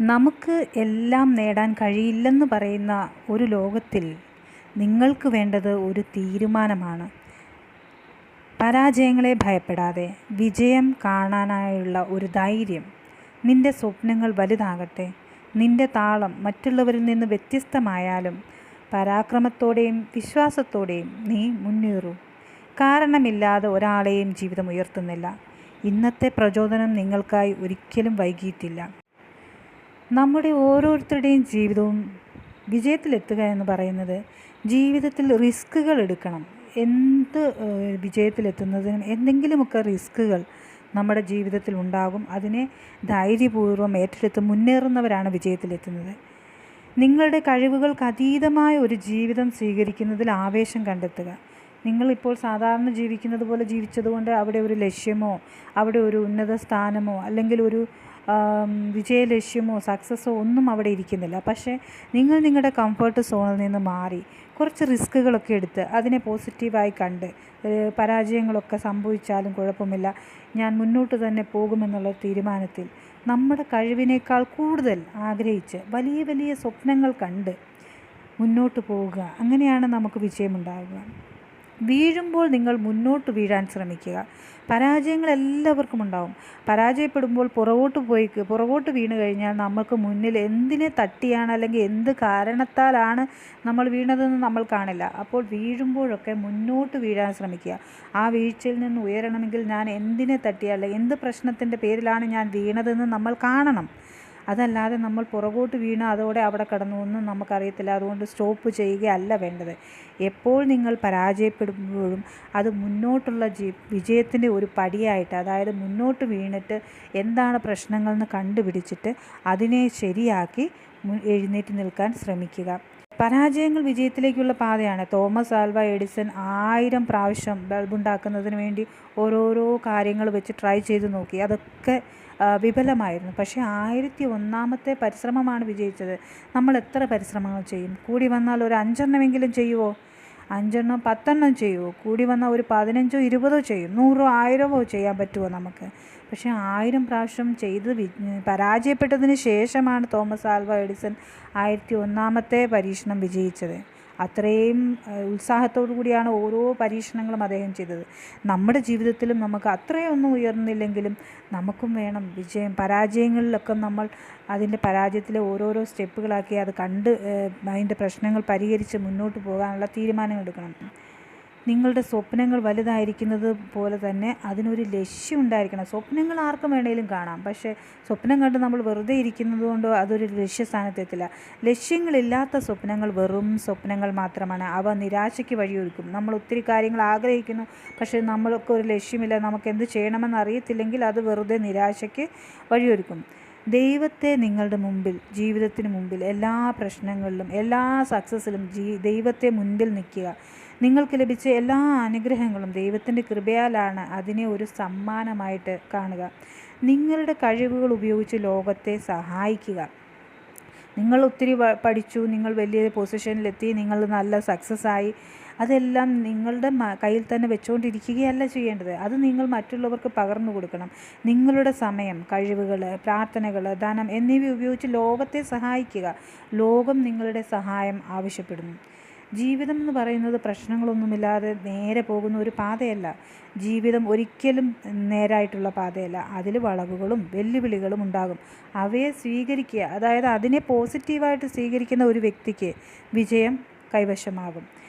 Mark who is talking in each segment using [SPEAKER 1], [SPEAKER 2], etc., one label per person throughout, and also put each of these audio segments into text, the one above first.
[SPEAKER 1] നമുക്ക് എല്ലാം നേടാൻ കഴിയില്ലെന്ന് പറയുന്ന ഒരു ലോകത്തിൽ നിങ്ങൾക്ക് വേണ്ടത് ഒരു തീരുമാനമാണ്. പരാജയങ്ങളെ ഭയപ്പെടാതെ വിജയം കാണാനായുള്ള ഒരു ധൈര്യം. നിന്റെ സ്വപ്നങ്ങൾ വലുതാകട്ടെ. നിന്റെ താളം മറ്റുള്ളവരിൽ നിന്ന് വ്യത്യസ്തമായാലും പരാക്രമത്തോടെയും വിശ്വാസത്തോടെയും നീ മുന്നേറൂ. കാരണമില്ലാതെ ഒരാളെയും ജീവിതം ഉയർത്തുന്നില്ല. ഇന്നത്തെ പ്രചോദനം നിങ്ങൾക്കായി ഒരിക്കലും വൈകിയിട്ടില്ല. നമ്മുടെ ഓരോരുത്തരുടെയും ജീവിതവും വിജയത്തിലെത്തുക എന്ന് പറയുന്നത് ജീവിതത്തിൽ റിസ്ക്കുകൾ എടുക്കണം. എന്ത് വിജയത്തിലെത്തുന്നതിനും എന്തെങ്കിലുമൊക്കെ റിസ്ക്കുകൾ നമ്മുടെ ജീവിതത്തിൽ ഉണ്ടാകും. അതിനെ ധൈര്യപൂർവം ഏറ്റെടുത്ത് മുന്നേറുന്നവരാണ് വിജയത്തിലെത്തുന്നത്. നിങ്ങളുടെ കഴിവുകൾക്ക് അതീതമായ ഒരു ജീവിതം സ്വീകരിക്കുന്നതിൽ ആവേശം കണ്ടെത്തുക. നിങ്ങളിപ്പോൾ സാധാരണ ജീവിക്കുന്നത് പോലെ ജീവിച്ചതുകൊണ്ട് അവിടെ ഒരു ലക്ഷ്യമോ അവിടെ ഒരു ഉന്നത സ്ഥാനമോ അല്ലെങ്കിൽ ഒരു വിജയലക്ഷ്യമോ സക്സസ്സോ ഒന്നും അവിടെ ഇരിക്കുന്നില്ല. പക്ഷേ നിങ്ങൾ നിങ്ങളുടെ കംഫർട്ട് സോണിൽ നിന്ന് മാറി കുറച്ച് റിസ്കുകളൊക്കെ എടുത്ത് അതിനെ പോസിറ്റീവായി കണ്ട് പരാജയങ്ങളൊക്കെ സംഭവിച്ചാലും കുഴപ്പമില്ല. ഞാൻ മുന്നോട്ട് തന്നെ പോകുമെന്നുള്ള തീരുമാനത്തിൽ നമ്മുടെ കഴിവിനേക്കാൾ കൂടുതൽ ആഗ്രഹിച്ച് വലിയ വലിയ സ്വപ്നങ്ങൾ കണ്ട് മുന്നോട്ട് പോവുക. അങ്ങനെയാണ് നമുക്ക് വിജയമുണ്ടാകുക വീഴുമ്പോൾ നിങ്ങൾ മുന്നോട്ട് വീഴാൻ ശ്രമിക്കുക. പരാജയങ്ങൾ എല്ലാവർക്കും ഉണ്ടാവും. പരാജയപ്പെടുമ്പോൾ പുറകോട്ട് പോയി പുറകോട്ട് വീണ് കഴിഞ്ഞാൽ നമുക്ക് മുന്നിൽ എന്തിനെ തട്ടിയാണ് അല്ലെങ്കിൽ എന്ത് കാരണത്താലാണ് നമ്മൾ വീണതെന്ന് നമ്മൾ കാണില്ല. അപ്പോൾ വീഴുമ്പോഴൊക്കെ മുന്നോട്ട് വീഴാൻ ശ്രമിക്കുക. ആ വീഴ്ചയിൽ നിന്ന് ഉയരണമെങ്കിൽ ഞാൻ എന്തിനെ തട്ടിയാൽ എന്ത് പ്രശ്നത്തിന്റെ പേരിലാണ് ഞാൻ വീണതെന്ന് നമ്മൾ കാണണം. അതല്ലാതെ നമ്മൾ പുറകോട്ട് വീണ് അതോടെ അവിടെ കിടന്നു ഒന്നും നമുക്കറിയത്തില്ല. അതുകൊണ്ട് സ്റ്റോപ്പ് ചെയ്യുകയല്ല വേണ്ടത്. എപ്പോൾ നിങ്ങൾ പരാജയപ്പെടുമ്പോഴും അത് മുന്നോട്ടുള്ള ജീ വിജയത്തിന്റെ ഒരു പടിയായിട്ട് അതായത് മുന്നോട്ട് വീണിട്ട് എന്താണ് പ്രശ്നങ്ങളെന്ന് കണ്ടുപിടിച്ചിട്ട് അതിനെ ശരിയാക്കി എഴുന്നേറ്റ് നിൽക്കാൻ ശ്രമിക്കുക. പരാജയങ്ങൾ വിജയത്തിലേക്കുള്ള പാതയാണ്. തോമസ് ആൽവ എഡിസൺ ആയിരം പ്രാവശ്യം ബൾബുണ്ടാക്കുന്നതിന് വേണ്ടി ഓരോരോ കാര്യങ്ങൾ വെച്ച് ട്രൈ ചെയ്ത് നോക്കി. അതൊക്കെ വിഫലമായിരുന്നു. പക്ഷേ ആയിരത്തി ഒന്നാമത്തെ പരിശ്രമമാണ് വിജയിച്ചത്. നമ്മൾ എത്ര പരിശ്രമങ്ങൾ ചെയ്യും? കൂടി വന്നാൽ ഒരു അഞ്ചെണ്ണമെങ്കിലും ചെയ്യുമോ അഞ്ചെണ്ണം പത്തെണ്ണം ചെയ്യുമോ കൂടി വന്നാൽ ഒരു പതിനഞ്ചോ ഇരുപതോ ചെയ്യും. നൂറോ ആയിരമോ ചെയ്യാൻ പറ്റുമോ നമുക്ക്? പക്ഷേ ആയിരം പ്രാവശ്യം ചെയ്ത് പരാജയപ്പെട്ടതിന് ശേഷമാണ് തോമസ് ആൽവ എഡിസൺ ആയിരത്തി ഒന്നാമത്തെ പരീക്ഷണം വിജയിച്ചത്. അത്രയും ഉത്സാഹത്തോടു കൂടിയാണ് ഓരോ പരീക്ഷണങ്ങളും അദ്ദേഹം ചെയ്തത്. നമ്മുടെ ജീവിതത്തിലും നമുക്ക് അത്രയൊന്നും ഉയർന്നില്ലെങ്കിലും നമുക്കും വേണം വിജയം. പരാജയങ്ങളിലൊക്കെ നമ്മൾ അതിന്റെ പരാജയത്തിലെ ഓരോരോ സ്റ്റെപ്പുകളാക്കി അത് കണ്ട് അതിന്റെ പ്രശ്നങ്ങൾ പരിഹരിച്ച് മുന്നോട്ട് പോകാനുള്ള തീരുമാനങ്ങൾ എടുക്കണം നിങ്ങളുടെ സ്വപ്നങ്ങൾ വലുതായിരിക്കുന്നത് പോലെ തന്നെ അതിനൊരു ലക്ഷ്യം ഉണ്ടായിരിക്കണം. സ്വപ്നങ്ങൾ ആർക്കും വേണേലും കാണാം. പക്ഷേ സ്വപ്നം കണ്ട് നമ്മൾ വെറുതെ ഇരിക്കുന്നത് കൊണ്ടോ അതൊരു ലക്ഷ്യസ്ഥാനത്തെത്തില്ല. ലക്ഷ്യങ്ങളില്ലാത്ത സ്വപ്നങ്ങൾ വെറും സ്വപ്നങ്ങൾ മാത്രമാണ്. അവ നിരാശയ്ക്ക് വഴിയൊരുക്കും. നമ്മൾ ഒത്തിരി കാര്യങ്ങൾ ആഗ്രഹിക്കുന്നു പക്ഷേ നമ്മൾക്ക് ഒരു ലക്ഷ്യമില്ല. നമുക്ക് എന്ത് ചെയ്യണമെന്ന് അറിയത്തില്ലെങ്കിൽ അത് വെറുതെ നിരാശയ്ക്ക് വഴിയൊരുക്കും. ദൈവത്തെ നിങ്ങളുടെ മുമ്പിൽ ജീവിതത്തിന് മുമ്പിൽ എല്ലാ പ്രശ്നങ്ങളിലും എല്ലാ സക്സസ്സിലും ജീ ദൈവത്തെ മുൻപിൽ നിൽക്കുക. നിങ്ങൾക്ക് ലഭിച്ച എല്ലാ അനുഗ്രഹങ്ങളും ദൈവത്തിന്റെ കൃപയാലാണ് അതിനെ ഒരു സമ്മാനമായിട്ട് കാണുക. നിങ്ങളുടെ കഴിവുകൾ ഉപയോഗിച്ച് ലോകത്തെ സഹായിക്കുക. നിങ്ങൾ ഒത്തിരി പഠിച്ചു നിങ്ങൾ വലിയ പൊസിഷനിലെത്തി നിങ്ങൾ നല്ല സക്സസ്സായി അതെല്ലാം നിങ്ങളുടെ കയ്യിൽ തന്നെ വെച്ചുകൊണ്ടിരിക്കുകയല്ല ചെയ്യേണ്ടത്. അത് നിങ്ങൾ മറ്റുള്ളവർക്ക് പകർന്നു കൊടുക്കണം. നിങ്ങളുടെ സമയം കഴിവുകൾ പ്രാർത്ഥനകൾ ധനം എന്നിവ ഉപയോഗിച്ച് ലോകത്തെ സഹായിക്കുക. ലോകം നിങ്ങളുടെ സഹായം ആവശ്യപ്പെടുന്നു. ജീവിതം എന്ന് പറയുന്നത് പ്രശ്നങ്ങളൊന്നുമില്ലാതെ നേരെ പോകുന്ന ഒരു പാതയല്ല. ജീവിതം ഒരിക്കലും നേരായിട്ടുള്ള പാതയല്ല. അതിൽ വളവുകളും വെല്ലുവിളികളും ഉണ്ടാകും. അവയെ സ്വീകരിക്കുക അതായത് അതിനെ പോസിറ്റീവായിട്ട് സ്വീകരിക്കുന്ന ഒരു വ്യക്തിക്ക് വിജയം കൈവശമാകും.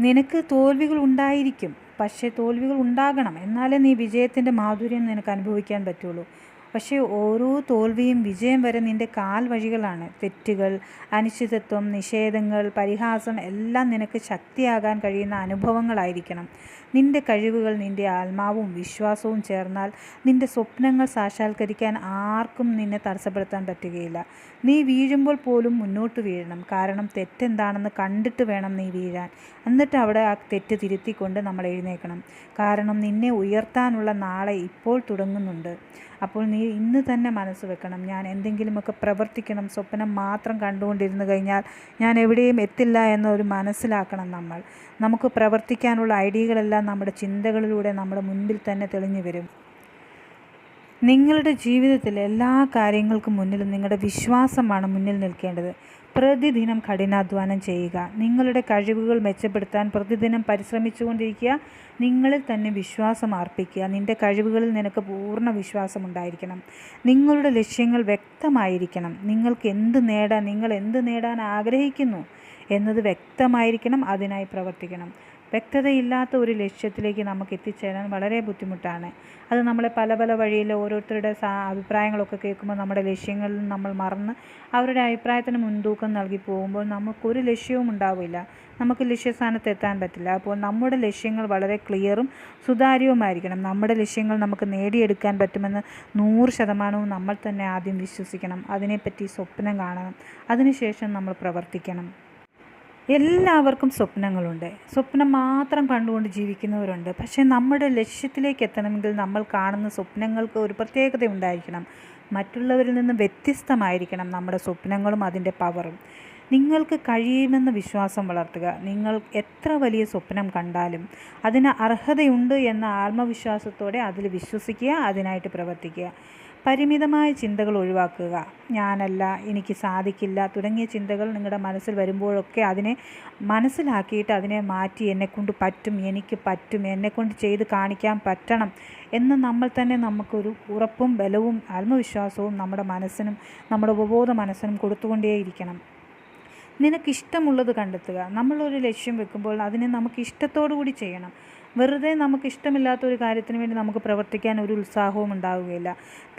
[SPEAKER 1] നിനക്ക് തോൽവികൾ ഉണ്ടായിരിക്കും. പക്ഷേ തോൽവികൾ ഉണ്ടാകണം. എന്നാലേ നീ വിജയത്തിന്റെ മാധുര്യം നിനക്ക് അനുഭവിക്കാൻ പറ്റുള്ളൂ. പക്ഷേ ഓരോ തോൽവിയും വിജയം വരെ നിന്റെ കാൽ വഴികളാണ്. തെറ്റുകൾ അനിശ്ചിതത്വം നിഷേധങ്ങൾ പരിഹാസം എല്ലാം നിനക്ക് ശക്തിയാകാൻ കഴിയുന്ന അനുഭവങ്ങളായിരിക്കണം. നിന്റെ കഴിവുകൾ നിന്റെ ആത്മാവും വിശ്വാസവും ചേർന്നാൽ നിന്റെ സ്വപ്നങ്ങൾ സാക്ഷാത്കരിക്കാൻ ആർക്കും നിന്നെ തടസ്സപ്പെടുത്താൻ പറ്റുകയില്ല. നീ വീഴുമ്പോൾ പോലും മുന്നോട്ട് വീഴണം. കാരണം തെറ്റെന്താണെന്ന് കണ്ടിട്ട് വേണം നീ വീഴാൻ. എന്നിട്ട് അവിടെ ആ തെറ്റ് തിരുത്തിക്കൊണ്ട് നമ്മൾ എഴുന്നേക്കണം കാരണം നിന്നെ ഉയർത്താനുള്ള നാളെ ഇപ്പോൾ തുടങ്ങുന്നുണ്ട്. അപ്പോൾ നീ ഇന്ന് തന്നെ മനസ്സ് വെക്കണം. ഞാൻ എന്തെങ്കിലുമൊക്കെ പ്രവർത്തിക്കണം. സ്വപ്നം മാത്രം കണ്ടുകൊണ്ടിരുന്നു കഴിഞ്ഞാൽ ഞാൻ എവിടെയും എത്തില്ല എന്നൊരു മനസ്സിലാക്കണം നമ്മൾ. നമുക്ക് പ്രവർത്തിക്കാനുള്ള ഐഡിയകളെല്ലാം നമ്മുടെ ചിന്തകളിലൂടെ നമ്മുടെ മുൻപിൽ തന്നെ തെളിഞ്ഞു വരും. നിങ്ങളുടെ ജീവിതത്തിൽ എല്ലാ കാര്യങ്ങൾക്കും മുന്നിലും നിങ്ങളുടെ വിശ്വാസമാണ് മുന്നിൽ നിൽക്കേണ്ടത്. പ്രതിദിനം കഠിനാധ്വാനം ചെയ്യുക. നിങ്ങളുടെ കഴിവുകൾ മെച്ചപ്പെടുത്താൻ പ്രതിദിനം പരിശ്രമിച്ചുകൊണ്ടിരിക്കുക. നിങ്ങളിൽ തന്നെ വിശ്വാസം അർപ്പിക്കുക. നിന്റെ കഴിവുകളിൽ നിനക്ക് പൂർണ വിശ്വാസം ഉണ്ടായിരിക്കണം. നിങ്ങളുടെ ലക്ഷ്യങ്ങൾ വ്യക്തമായിരിക്കണം. നിങ്ങൾക്ക് എന്ത് നേടാൻ നിങ്ങൾ എന്ത് നേടാൻ ആഗ്രഹിക്കുന്നു എന്നത് വ്യക്തമായിരിക്കണം അതിനായി പ്രവർത്തിക്കണം. വ്യക്തതയില്ലാത്ത ഒരു ലക്ഷ്യത്തിലേക്ക് നമുക്ക് എത്തിച്ചേരാൻ വളരെ ബുദ്ധിമുട്ടാണ്. അത് നമ്മളെ പല പല വഴിയിൽ ഓരോരുത്തരുടെ അഭിപ്രായങ്ങളൊക്കെ കേൾക്കുമ്പോൾ നമ്മുടെ ലക്ഷ്യങ്ങളിൽ നമ്മൾ മറന്ന് അവരുടെ അഭിപ്രായത്തിന് മുൻതൂക്കം നൽകി പോകുമ്പോൾ നമുക്കൊരു ലക്ഷ്യവും ഉണ്ടാവില്ല. നമുക്ക് ലക്ഷ്യസ്ഥാനത്ത് എത്താൻ പറ്റില്ല. അപ്പോൾ നമ്മുടെ ലക്ഷ്യങ്ങൾ വളരെ ക്ലിയറും സുതാര്യവുമായിരിക്കണം. നമ്മുടെ ലക്ഷ്യങ്ങൾ നമുക്ക് നേടിയെടുക്കാൻ പറ്റുമെന്ന് നൂറ് ശതമാനവും നമ്മൾ തന്നെ ആദ്യം വിശ്വസിക്കണം. അതിനെപ്പറ്റി സ്വപ്നം കാണണം. അതിനുശേഷം നമ്മൾ പ്രവർത്തിക്കണം. എല്ലാവർക്കും സ്വപ്നങ്ങളുണ്ട്. സ്വപ്നം മാത്രം കണ്ടുകൊണ്ട് ജീവിക്കുന്നവരുണ്ട്. പക്ഷേ നമ്മുടെ ലക്ഷ്യത്തിലേക്ക് എത്തണമെങ്കിൽ നമ്മൾ കാണുന്ന സ്വപ്നങ്ങൾക്ക് ഒരു പ്രത്യേകത ഉണ്ടായിരിക്കണം. മറ്റുള്ളവരിൽ നിന്ന് വ്യത്യസ്തമായിരിക്കണം നമ്മുടെ സ്വപ്നങ്ങളും അതിന്റെ പവറും. നിങ്ങൾക്ക് കഴിയുമെന്ന വിശ്വാസം വളർത്തുക. നിങ്ങൾ എത്ര വലിയ സ്വപ്നം കണ്ടാലും അതിന് അർഹതയുണ്ട് എന്ന ആത്മവിശ്വാസത്തോടെ അതിൽ വിശ്വസിക്കുക അതിനായിട്ട് പ്രവർത്തിക്കുക. പരിമിതമായ ചിന്തകൾ ഒഴിവാക്കുക. ഞാനല്ല എനിക്ക് സാധിക്കില്ല തുടങ്ങിയ ചിന്തകൾ നിങ്ങളുടെ മനസ്സിൽ വരുമ്പോഴൊക്കെ അതിനെ മനസ്സിലാക്കിയിട്ട് അതിനെ മാറ്റി എന്നെക്കൊണ്ട് പറ്റും എനിക്ക് പറ്റും എന്നെക്കൊണ്ട് ചെയ്ത് കാണിക്കാൻ പറ്റണം എന്ന് നമ്മൾ തന്നെ നമുക്കൊരു ഉറപ്പും ബലവും ആത്മവിശ്വാസവും നമ്മുടെ മനസ്സിനും നമ്മുടെ ഉപബോധ മനസ്സിനും കൊടുത്തുകൊണ്ടേയിരിക്കണം. നിനക്കിഷ്ടമുള്ളത് കണ്ടെത്തുക. നമ്മളൊരു ലക്ഷ്യം വെക്കുമ്പോൾ അതിനെ നമുക്ക് ഇഷ്ടത്തോടു കൂടി ചെയ്യണം. വെറുതെ നമുക്ക് ഇഷ്ടമില്ലാത്ത ഒരു കാര്യത്തിന് വേണ്ടി നമുക്ക് പ്രവർത്തിക്കാൻ ഒരു ഉത്സാഹവും ഉണ്ടാവുകയില്ല.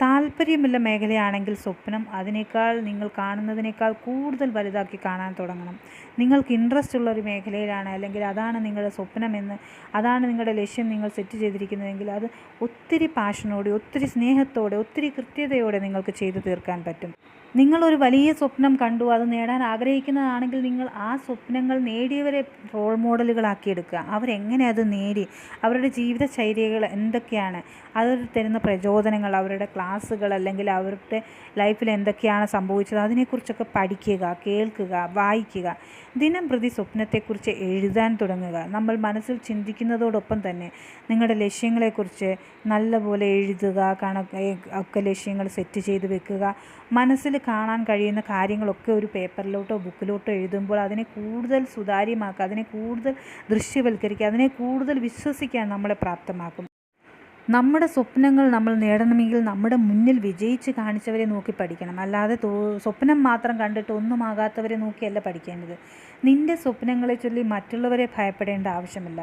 [SPEAKER 1] താല്പര്യമുള്ള മേഖലയാണെങ്കിൽ സ്വപ്നം അതിനേക്കാൾ നിങ്ങൾ കാണുന്നതിനേക്കാൾ കൂടുതൽ വലുതാക്കി കാണാൻ തുടങ്ങണം. നിങ്ങൾക്ക് ഇൻട്രസ്റ്റ് ഉള്ള ഒരു മേഖലയിലാണ് അല്ലെങ്കിൽ അതാണ് നിങ്ങളുടെ സ്വപ്നമെന്ന് അതാണ് നിങ്ങളുടെ ലക്ഷ്യം നിങ്ങൾ സെറ്റ് ചെയ്തിരിക്കുന്നതെങ്കിൽ അത് ഒത്തിരി പാഷനോടെ ഒത്തിരി സ്നേഹത്തോടെ ഒത്തിരി കൃത്യതയോടെ നിങ്ങൾക്ക് ചെയ്തു തീർക്കാൻ പറ്റും. നിങ്ങളൊരു വലിയ സ്വപ്നം കണ്ടു അത് നേടാൻ ആഗ്രഹിക്കുന്നതാണെങ്കിൽ നിങ്ങൾ ആ സ്വപ്നങ്ങൾ നേടിയവരെ റോൾ മോഡലുകളാക്കി എടുക്കുക. അവരെങ്ങനെ അത് നേടി അവരുടെ ജീവിത ശൈലികൾ എന്തൊക്കെയാണ്? അത് തരുന്ന പ്രചോദനങ്ങൾ അവരുടെ ക്ലാസ്സുകൾ അല്ലെങ്കിൽ അവരുടെ ലൈഫിൽ എന്തൊക്കെയാണ് സംഭവിച്ചത്? അതിനെക്കുറിച്ചൊക്കെ പഠിക്കുക കേൾക്കുക വായിക്കുക. ദിനം പ്രതി സ്വപ്നത്തെക്കുറിച്ച് എഴുതാൻ തുടങ്ങുക. നമ്മൾ മനസ്സിൽ ചിന്തിക്കുന്നതോടൊപ്പം തന്നെ നിങ്ങളുടെ ലക്ഷ്യങ്ങളെക്കുറിച്ച് നല്ലപോലെ എഴുതുക കണക്ക് ഒക്കെ ലക്ഷ്യങ്ങൾ സെറ്റ് ചെയ്ത് വെക്കുക. മനസ്സിൽ കാണാൻ കഴിയുന്ന കാര്യങ്ങളൊക്കെ ഒരു പേപ്പറിലോട്ടോ ബുക്കിലോട്ടോ എഴുതുമ്പോൾ അതിനെ കൂടുതൽ സുതാര്യമാക്കുക അതിനെ കൂടുതൽ ദൃശ്യവൽക്കരിക്കുക അതിനെ കൂടുതൽ വിശ്വസിക്കാൻ നമ്മളെ പ്രാപ്തമാക്കും. നമ്മുടെ സ്വപ്നങ്ങൾ നമ്മൾ നേടണമെങ്കിൽ നമ്മുടെ മുന്നിൽ വിജയിച്ച് കാണിച്ചവരെ നോക്കി പഠിക്കണം. അല്ലാതെ സ്വപ്നം മാത്രം കണ്ടിട്ട് ഒന്നുമാകാത്തവരെ നോക്കിയല്ല പഠിക്കേണ്ടത്. നിന്റെ സ്വപ്നങ്ങളെ ചൊല്ലി മറ്റുള്ളവരെ ഭയപ്പെടേണ്ട ആവശ്യമില്ല.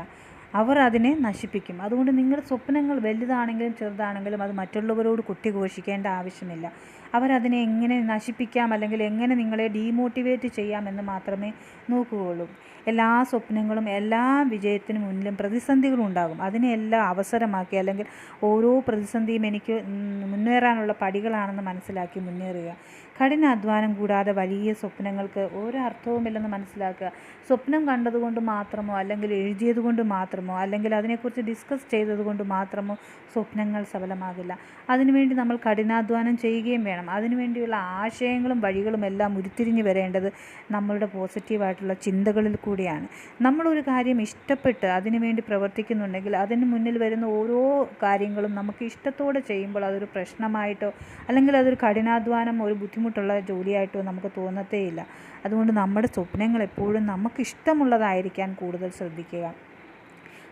[SPEAKER 1] അവർ അതിനെ നശിപ്പിക്കും. അതുകൊണ്ട് നിങ്ങളുടെ സ്വപ്നങ്ങൾ വലുതാണെങ്കിലും ചെറുതാണെങ്കിലും അത് മറ്റുള്ളവരോട് കുട്ടിഘോഷിക്കേണ്ട ആവശ്യമില്ല. അവരതിനെ എങ്ങനെ നശിപ്പിക്കാം അല്ലെങ്കിൽ എങ്ങനെ നിങ്ങളെ ഡീമോട്ടിവേറ്റ് ചെയ്യാമെന്ന് മാത്രമേ നോക്കുകയുള്ളൂ. എല്ലാ സ്വപ്നങ്ങളും എല്ലാ വിജയത്തിനു മുന്നിലും പ്രതിസന്ധികളും ഉണ്ടാകും. അതിനെല്ലാം അവസരമാക്കി അല്ലെങ്കിൽ ഓരോ പ്രതിസന്ധിയും എനിക്ക് മുന്നേറാനുള്ള പടികളാണെന്ന് മനസ്സിലാക്കി മുന്നേറുക. കഠിനാധ്വാനം കൂടാതെ വലിയ സ്വപ്നങ്ങൾക്ക് ഒരു അർത്ഥവുമില്ലെന്ന് മനസ്സിലാക്കുക. സ്വപ്നം കണ്ടതുകൊണ്ട് മാത്രമോ അല്ലെങ്കിൽ എഴുതിയത് കൊണ്ട് മാത്രമോ അല്ലെങ്കിൽ അതിനെക്കുറിച്ച് ഡിസ്കസ് ചെയ്തത് കൊണ്ട് മാത്രമോ സ്വപ്നങ്ങൾ സഫലമാകില്ല. അതിനുവേണ്ടി നമ്മൾ കഠിനാധ്വാനം ചെയ്യുകയും വേണം. അതിനുവേണ്ടിയുള്ള ആശയങ്ങളും വഴികളും എല്ലാം ഉരുത്തിരിഞ്ഞ് വരേണ്ടത് നമ്മളുടെ പോസിറ്റീവായിട്ടുള്ള ചിന്തകളിൽ കൂടിയാണ്. നമ്മളൊരു കാര്യം ഇഷ്ടപ്പെട്ട് അതിനുവേണ്ടി പ്രവർത്തിക്കുന്നുണ്ടെങ്കിൽ അതിന് മുന്നിൽ വരുന്ന ഓരോ കാര്യങ്ങളും നമുക്ക് ഇഷ്ടത്തോടെ ചെയ്യുമ്പോൾ അതൊരു പ്രശ്നമായിട്ടോ അല്ലെങ്കിൽ അതൊരു കഠിനാധ്വാനം ഒരു ബുദ്ധിമുട്ടുള്ള ജോലിയായിട്ടോ നമുക്ക് തോന്നത്തേയില്ല. അതുകൊണ്ട് നമ്മുടെ സ്വപ്നങ്ങൾ എപ്പോഴും നമുക്കിഷ്ടമുള്ളതായിരിക്കാൻ കൂടുതൽ ശ്രദ്ധിക്കുക.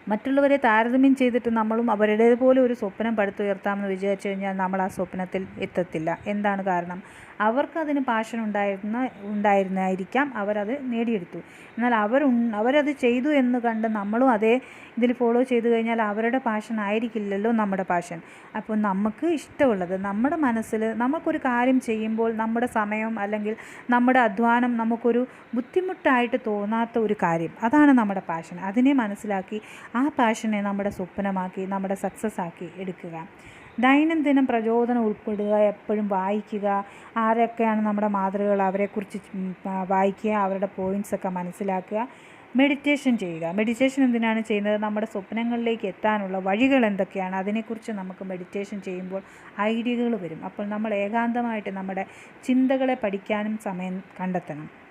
[SPEAKER 1] മറ്റുള്ളവരെ താരതമ്യം ചെയ്തിട്ട് നമ്മളും അവരുടേതുപോലെ ഒരു സ്വപ്നം പടുത്തുയർത്താമെന്ന് വിചാരിച്ചു കഴിഞ്ഞാൽ നമ്മൾ ആ സ്വപ്നത്തിൽ എത്തത്തില്ല. എന്താണ് കാരണം? അവർക്കതിന് പാഷൻ ഉണ്ടായിരുന്ന ഉണ്ടായിരുന്നായിരിക്കാം. അവരത് നേടിയെടുത്തു. എന്നാൽ അവർ അവരത് ചെയ്തു എന്ന് കണ്ട് നമ്മളും അതേ ഇതിൽ ഫോളോ ചെയ്തു കഴിഞ്ഞാൽ അവരുടെ പാഷൻ ആയിരിക്കില്ലല്ലോ നമ്മുടെ പാഷൻ അപ്പോൾ നമുക്ക് ഇഷ്ടമുള്ളത് നമ്മുടെ മനസ്സിൽ നമുക്കൊരു കാര്യം ചെയ്യുമ്പോൾ നമ്മുടെ സമയം അല്ലെങ്കിൽ നമ്മുടെ അധ്വാനം നമുക്കൊരു ബുദ്ധിമുട്ടായിട്ട് തോന്നാത്ത ഒരു കാര്യം. അതാണ് നമ്മുടെ പാഷൻ അതിനെ മനസ്സിലാക്കി ആ പാഷനെ നമ്മുടെ സ്വപ്നമാക്കി നമ്മുടെ സക്സസ് ആക്കി എടുക്കുക. ദൈനംദിനം പ്രചോദനം ഉൾപ്പെടുക എപ്പോഴും വായിക്കുക. ആരൊക്കെയാണ് നമ്മുടെ മാതൃകകൾ അവരെക്കുറിച്ച് വായിക്കുക അവരുടെ പോയിന്റ്സൊക്കെ മനസ്സിലാക്കുക. മെഡിറ്റേഷൻ ചെയ്യുക. മെഡിറ്റേഷൻ എന്തിനാണ് ചെയ്യുന്നത്? നമ്മുടെ സ്വപ്നങ്ങളിലേക്ക് എത്താനുള്ള വഴികൾ എന്തൊക്കെയാണ്? അതിനെക്കുറിച്ച് നമുക്ക് മെഡിറ്റേഷൻ ചെയ്യുമ്പോൾ ഐഡിയകൾ വരും. അപ്പോൾ നമ്മൾ ഏകാന്തമായിട്ട് നമ്മുടെ ചിന്തകളെ പഠിക്കാനും സമയം കണ്ടെത്തണം.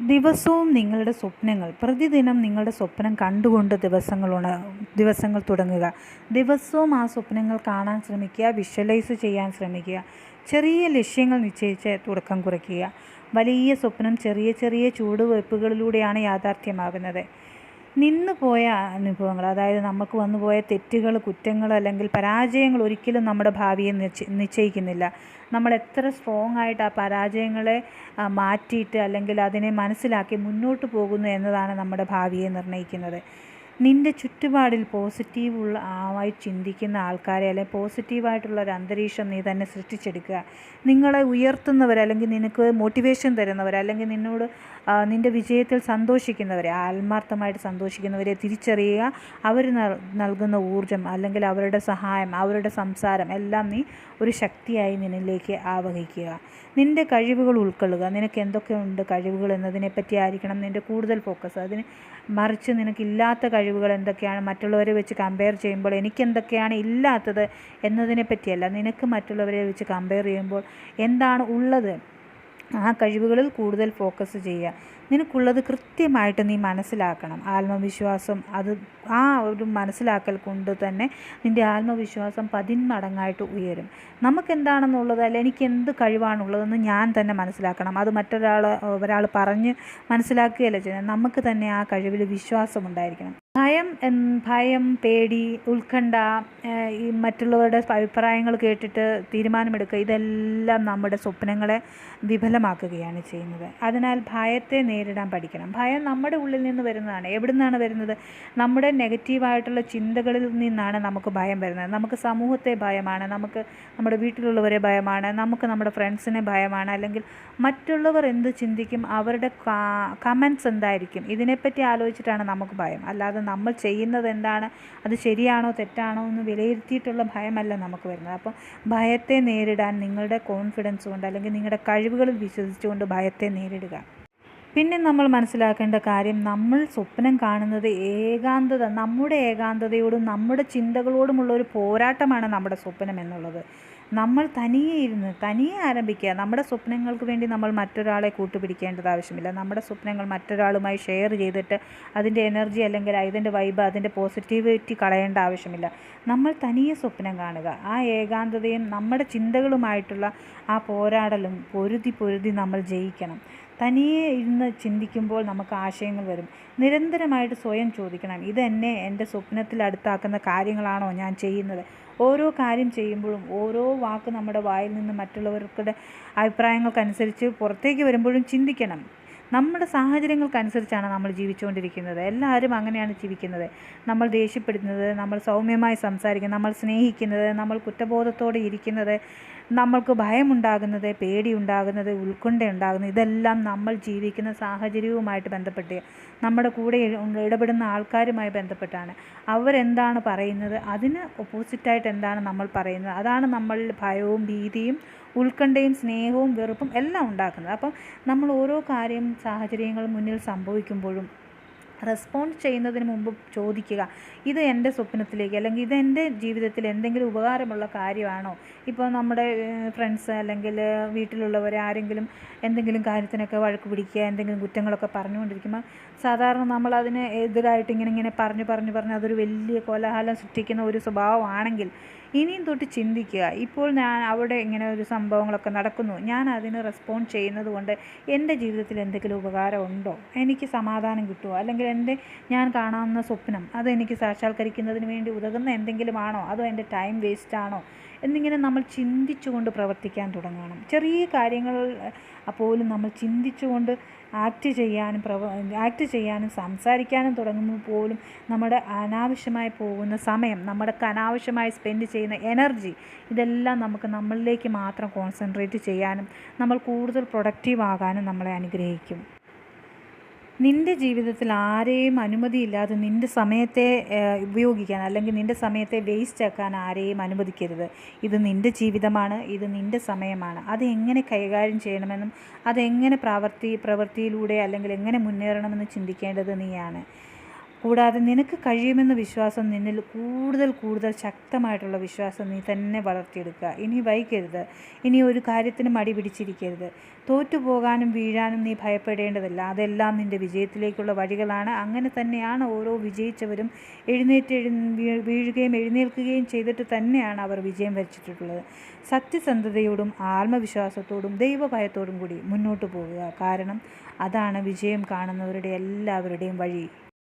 [SPEAKER 1] ദിവസവും നിങ്ങളുടെ സ്വപ്നങ്ങൾ പ്രതിദിനം നിങ്ങളുടെ സ്വപ്നം കണ്ടുകൊണ്ട് ദിവസങ്ങൾ ഉണ ദിവസങ്ങൾ തുടങ്ങുക. ദിവസവും ആ സ്വപ്നങ്ങൾ കാണാൻ ശ്രമിക്കുക വിഷ്വലൈസ് ചെയ്യാൻ ശ്രമിക്കുക. ചെറിയ ലക്ഷ്യങ്ങൾ നിശ്ചയിച്ച് തുടക്കം കുറിക്കുക. വലിയ സ്വപ്നം ചെറിയ ചെറിയ ചുവടുവയ്പ്പുകളിലൂടെയാണ് യാഥാർത്ഥ്യമാകുന്നത്. നിന്ന് പോയ അനുഭവങ്ങൾ അതായത് നമുക്ക് വന്നുപോയ തെറ്റുകൾ കുറ്റങ്ങൾ അല്ലെങ്കിൽ പരാജയങ്ങൾ ഒരിക്കലും നമ്മുടെ ഭാവിയെ നിശ്ച നിശ്ചയിക്കുന്നില്ല. നമ്മൾ എത്ര സ്ട്രോങ് ആയിട്ട് ആ പരാജയങ്ങളെ മാറ്റിയിട്ട് അല്ലെങ്കിൽ അതിനെ മനസ്സിലാക്കി മുന്നോട്ട് പോകുന്നു എന്നതാണ് നമ്മുടെ ഭാവിയെ നിർണയിക്കുന്നത്. നിന്റെ ചുറ്റുപാടിൽ പോസിറ്റീവുള്ള ആയി ചിന്തിക്കുന്ന ആൾക്കാരെ അല്ലെങ്കിൽ പോസിറ്റീവായിട്ടുള്ള ഒരു അന്തരീക്ഷം നീ തന്നെ സൃഷ്ടിച്ചെടുക്കുക. നിങ്ങളെ ഉയർത്തുന്നവർ അല്ലെങ്കിൽ നിനക്ക് മോട്ടിവേഷൻ തരുന്നവർ അല്ലെങ്കിൽ നിന്നോട് നിന്റെ വിജയത്തിൽ സന്തോഷിക്കുന്നവരെ ആത്മാർത്ഥമായിട്ട് സന്തോഷിക്കുന്നവരെ തിരിച്ചറിയുക. അവർ നൽകുന്ന ഊർജം അല്ലെങ്കിൽ അവരുടെ സഹായം അവരുടെ സംസാരം എല്ലാം നീ ഒരു ശക്തിയായി നിന്നിലേക്ക് ആവഹിക്കുക. നിന്റെ കഴിവുകൾ ഉൾക്കൊള്ളുക. നിനക്ക് എന്തൊക്കെയുണ്ട് കഴിവുകൾ എന്നതിനെപ്പറ്റി ആയിരിക്കണം നിന്റെ കൂടുതൽ ഫോക്കസ് അതിന് മറിച്ച് നിനക്കില്ലാത്ത കഴിവുകൾ എന്തൊക്കെയാണ്? മറ്റുള്ളവരെ വെച്ച് കമ്പയർ ചെയ്യുമ്പോൾ എനിക്ക് എന്തൊക്കെയാണ് ഇല്ലാത്തത് എന്നതിനെ പറ്റിയല്ല. നിനക്ക് മറ്റുള്ളവരെ വെച്ച് കമ്പയർ ചെയ്യുമ്പോൾ എന്താണ് ഉള്ളത്? ആ കഴിവുകളിൽ കൂടുതൽ ഫോക്കസ് ചെയ്യുക. നിനക്കുള്ളത് കൃത്യമായിട്ട് നീ മനസ്സിലാക്കണം. ആത്മവിശ്വാസം അത് ആ ഒരു മനസ്സിലാക്കൽ കൊണ്ട് തന്നെ നിന്റെ ആത്മവിശ്വാസം പതിന്മടങ്ങായിട്ട് ഉയരും. നമുക്കെന്താണെന്നുള്ളത് അല്ല എനിക്ക് എന്ത് കഴിവാണുള്ളതെന്ന് ഞാൻ തന്നെ മനസ്സിലാക്കണം. അത് മറ്റൊരാൾ ഒരാൾ പറഞ്ഞ് മനസ്സിലാക്കുകയല്ല ചെയ്യുന്നത്. നമുക്ക് തന്നെ ആ കഴിവിൽ വിശ്വാസം ഉണ്ടായിരിക്കണം. ഭയം ഭയം പേടി ഉത്കണ്ഠ ഈ മറ്റുള്ളവരുടെ അഭിപ്രായങ്ങൾ കേട്ടിട്ട് തീരുമാനമെടുക്കുക ഇതെല്ലാം നമ്മുടെ സ്വപ്നങ്ങളെ വിഫലമാക്കുകയാണ് ചെയ്യുന്നത്. അതിനാൽ ഭയത്തെ നേരിടാൻ പഠിക്കണം. ഭയം നമ്മുടെ ഉള്ളിൽ നിന്ന് വരുന്നതാണ്. എവിടെ നിന്നാണ് വരുന്നത്? നമ്മുടെ നെഗറ്റീവായിട്ടുള്ള ചിന്തകളിൽ നിന്നാണ് നമുക്ക് ഭയം വരുന്നത്. നമുക്ക് സമൂഹത്തെ ഭയമാണ് നമുക്ക് നമ്മുടെ വീട്ടിലുള്ളവരെ ഭയമാണ് നമുക്ക് നമ്മുടെ ഫ്രണ്ട്സിനെ ഭയമാണ് അല്ലെങ്കിൽ മറ്റുള്ളവർ എന്ത് ചിന്തിക്കും അവരുടെ കമൻസ് എന്തായിരിക്കും? ഇതിനെപ്പറ്റി ആലോചിച്ചിട്ടാണ് നമുക്ക് ഭയം. അല്ലാതെ നമ്മൾ ചെയ്യുന്നത് എന്താണ് അത് ശരിയാണോ തെറ്റാണോ എന്ന് വിലയിരുത്തിയിട്ടുള്ള ഭയമല്ല നമുക്ക് വരുന്നത്. അപ്പം ഭയത്തെ നേരിടാൻ നിങ്ങളുടെ കോൺഫിഡൻസ് കൊണ്ട് അല്ലെങ്കിൽ നിങ്ങളുടെ കഴിവുകളിൽ വിശ്വസിച്ചുകൊണ്ട് ഭയത്തെ നേരിടുക. പിന്നെ നമ്മൾ മനസ്സിലാക്കേണ്ട കാര്യം നമ്മൾ സ്വപ്നം കാണുന്നത് ഏകാന്തത നമ്മുടെ ഏകാന്തതയോടും നമ്മുടെ ചിന്തകളോടുമുള്ള ഒരു പോരാട്ടമാണ് നമ്മുടെ സ്വപ്നം എന്നുള്ളത്. നമ്മൾ തനിയെ ഇരുന്ന് തനിയെ ആരംഭിക്കുക. നമ്മുടെ സ്വപ്നങ്ങൾക്ക് വേണ്ടി നമ്മൾ മറ്റൊരാളെ കൂട്ടുപിടിക്കേണ്ടത് ആവശ്യമില്ല. നമ്മുടെ സ്വപ്നങ്ങൾ മറ്റൊരാളുമായി ഷെയർ ചെയ്തിട്ട് അതിന്റെ എനർജി അല്ലെങ്കിൽ അതിന്റെ വൈബ് അതിന്റെ പോസിറ്റിവിറ്റി കളയേണ്ട ആവശ്യമില്ല. നമ്മൾ തനിയെ സ്വപ്നം കാണുക. ആ ഏകാന്തതയും നമ്മുടെ ചിന്തകളുമായിട്ടുള്ള ആ പോരാടലും പൊരുതി പൊരുതി നമ്മൾ ജയിക്കണം. തനിയെ ഇരുന്ന് ചിന്തിക്കുമ്പോൾ നമുക്ക് ആശയങ്ങൾ വരും. നിരന്തരമായിട്ട് സ്വയം ചോദിക്കണം. ഇതെന്നെ എന്റെ സ്വപ്നത്തിൽ അടുത്താക്കുന്ന കാര്യങ്ങളാണോ ഞാൻ ചെയ്യുന്നത്? ഓരോ കാര്യം ചെയ്യുമ്പോഴും ഓരോ വാക്ക് നമ്മുടെ വായിൽ നിന്ന് മറ്റുള്ളവർക്കുടെ അഭിപ്രായങ്ങൾക്കനുസരിച്ച് പുറത്തേക്ക് വരുമ്പോഴും ചിന്തിക്കണം. നമ്മുടെ സാഹചര്യങ്ങൾക്കനുസരിച്ചാണ് നമ്മൾ ജീവിച്ചുകൊണ്ടിരിക്കുന്നത്. എല്ലാവരും അങ്ങനെയാണ് ജീവിക്കുന്നത്. നമ്മൾ ദേഷ്യപ്പെടുന്നത് നമ്മൾ സൗമ്യമായി സംസാരിക്കുന്നത് നമ്മൾ സ്നേഹിക്കുന്നത് നമ്മൾ കുറ്റബോധത്തോടെ ഇരിക്കുന്നത് നമ്മൾക്ക് ഭയമുണ്ടാകുന്നത് പേടിയുണ്ടാകുന്നത് ഉത്കണ്ഠയുണ്ടാകുന്നത് ഇതെല്ലാം നമ്മൾ ജീവിക്കുന്ന സാഹചര്യവുമായിട്ട് ബന്ധപ്പെട്ട് നമ്മുടെ കൂടെ ഇടപെടുന്ന ആൾക്കാരുമായി ബന്ധപ്പെട്ടാണ്. അവരെന്താണ് പറയുന്നത്? അതിന് ഓപ്പോസിറ്റായിട്ട് എന്താണ് നമ്മൾ പറയുന്നത്? അതാണ് നമ്മളിൽ ഭയവും ഭീതിയും ഉത്കണ്ഠയും സ്നേഹവും വെറുപ്പും എല്ലാം ഉണ്ടാക്കുന്നത്. അപ്പം നമ്മൾ ഓരോ കാര്യം സാഹചര്യങ്ങൾ മുന്നിൽ സംഭവിക്കുമ്പോഴും റെസ്പോണ്ട് ചെയ്യുന്നതിന് മുമ്പ് ചോദിക്കുക ഇത് എന്റെ സ്വപ്നത്തിലേക്ക് അല്ലെങ്കിൽ ഇത് എന്റെ ജീവിതത്തിൽ എന്തെങ്കിലും ഉപകാരമുള്ള കാര്യമാണോ? ഇപ്പോൾ നമ്മുടെ ഫ്രണ്ട്സ് അല്ലെങ്കിൽ വീട്ടിലുള്ളവർ ആരെങ്കിലും എന്തെങ്കിലും കാര്യത്തിനൊക്കെ വഴക്ക് പിടിക്കുക എന്തെങ്കിലും കുറ്റങ്ങളൊക്കെ പറഞ്ഞുകൊണ്ടിരിക്കുമ്പോൾ സാധാരണ നമ്മൾ അതിന് എതിരായിട്ട് ഇങ്ങനെ ഇങ്ങനെ പറഞ്ഞു പറഞ്ഞു പറഞ്ഞ് അതൊരു വലിയ കോലാഹലം സൃഷ്ടിക്കുന്ന ഒരു സ്വഭാവമാണെങ്കിൽ ഇനിയും തൊട്ട് ചിന്തിക്കുക. ഇപ്പോൾ ഞാൻ അവിടെ ഇങ്ങനെ ഒരു സംഭവങ്ങളൊക്കെ നടക്കുന്നു. ഞാൻ അതിന് റെസ്പോണ്ട് ചെയ്യുന്നത് കൊണ്ട് എന്റെ ജീവിതത്തിൽ എന്തെങ്കിലും ഉപകാരം ഉണ്ടോ? എനിക്ക് സമാധാനം കിട്ടുമോ അല്ലെങ്കിൽ എന്റെ ഞാൻ കാണാവുന്ന സ്വപ്നം അത് എനിക്ക് സാക്ഷാത്കരിക്കുന്നതിന് വേണ്ടി ഉതകുന്ന എന്തെങ്കിലും ആണോ? അതോ എന്റെ ടൈം വേസ്റ്റ് ആണോ? എന്നിങ്ങനെ നമ്മൾ ചിന്തിച്ചുകൊണ്ട് പ്രവർത്തിക്കാൻ തുടങ്ങണം. ചെറിയ കാര്യങ്ങൾ പോലും നമ്മൾ ചിന്തിച്ചുകൊണ്ട് ആക്ട് ചെയ്യാനും പ്രവ ആക്ട് ചെയ്യാനും സംസാരിക്കാനും തുടങ്ങുമ്പോൾ പോലും നമ്മുടെ അനാവശ്യമായി പോകുന്ന സമയം നമ്മുടെ അനാവശ്യമായി സ്പെൻഡ് ചെയ്യുന്ന എനർജി ഇതെല്ലാം നമുക്ക് നമ്മളിലേക്ക് മാത്രം കോൺസെൻട്രേറ്റ് ചെയ്യാനും നമ്മൾ കൂടുതൽ പ്രൊഡക്റ്റീവ് ആകാനും നമ്മളെ അനുഗ്രഹിക്കും. നിന്റെ ജീവിതത്തിൽ ആരെയും അനുമതിയില്ലാതെ നിന്റെ സമയത്തെ ഉപയോഗിക്കാൻ അല്ലെങ്കിൽ നിന്റെ സമയത്തെ വേസ്റ്റ് ആക്കാൻ ആരെയും അനുവദിക്കരുത്. ഇത് നിന്റെ ജീവിതമാണ് ഇത് നിന്റെ സമയമാണ്. അത് എങ്ങനെ കൈകാര്യം ചെയ്യണമെന്നും അതെങ്ങനെ പ്രവർത്തി പ്രവൃത്തിയിലൂടെ അല്ലെങ്കിൽ എങ്ങനെ മുന്നേറണമെന്ന് ചിന്തിക്കേണ്ടത് നീയാണ്. കൂടാതെ നിനക്ക് കഴിയുമെന്ന വിശ്വാസം നിന്നിൽ കൂടുതൽ കൂടുതൽ ശക്തമായിട്ടുള്ള വിശ്വാസം നീ തന്നെ വളർത്തിയെടുക്കുക. ഇനി വൈകരുത്. ഇനി ഒരു കാര്യത്തിന് മടി പിടിച്ചിരിക്കരുത്. തോറ്റുപോകാനും വീഴാനും നീ ഭയപ്പെടേണ്ടതല്ല. അതെല്ലാം നിന്റെ വിജയത്തിലേക്കുള്ള വഴികളാണ്. അങ്ങനെ തന്നെയാണ് ഓരോ വിജയിച്ചവരും എഴുന്നേറ്റ് എഴു വീഴുകയും എഴുന്നേൽക്കുകയും ചെയ്തിട്ട് തന്നെയാണ് അവർ വിജയം വരിച്ചിട്ടുള്ളത്. സത്യസന്ധതയോടും ആത്മവിശ്വാസത്തോടും ദൈവഭയത്തോടും കൂടി മുന്നോട്ട് പോവുക. കാരണം അതാണ് വിജയം കാണുന്നവരുടെ എല്ലാവരുടെയും വഴി.